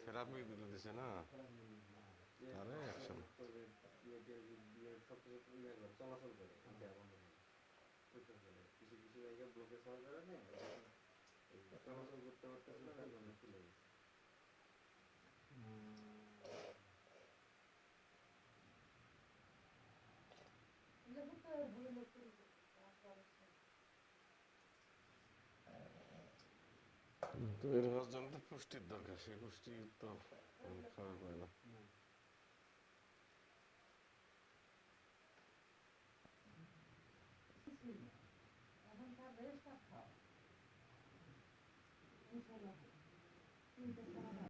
Therapy দিলে দিছে না আরে অ্যাকশন চলাচল করে কিছু কিছু জায়গায় ব্লকে চলাচল করে না চলাচল করতে পারতেছে না দইয়ের হওয়ার তো পুষ্টির দরকার সেই পুষ্টি তো খাওয়া যায় না।